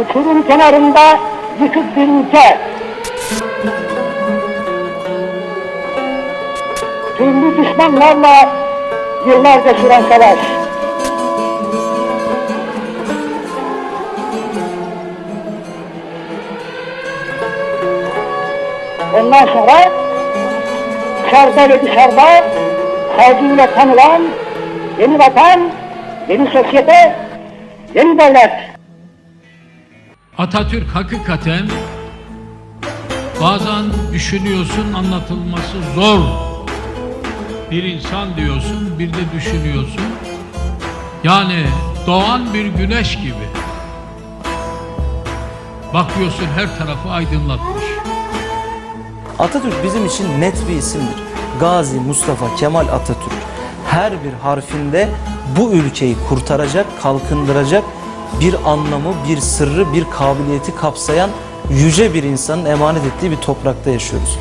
uçurum kenarında yıkık bir ülke. Türlü düşmanlarla yıllarca süren savaş. Ondan sonra içeride ve dışarıda saygıyla tanılan yeni vatan, yeni sosyete, yeni devlet. Atatürk hakikaten bazen düşünüyorsun anlatılması zor. Bir insan diyorsun bir de düşünüyorsun. Yani doğan bir güneş gibi. Bakıyorsun her tarafı aydınlatmış. Atatürk bizim için net bir isimdir. Gazi Mustafa Kemal Atatürk her bir harfinde bu ülkeyi kurtaracak, kalkındıracak bir anlamı, bir sırrı, bir kabiliyeti kapsayan yüce bir insanın emanet ettiği bir toprakta yaşıyoruz.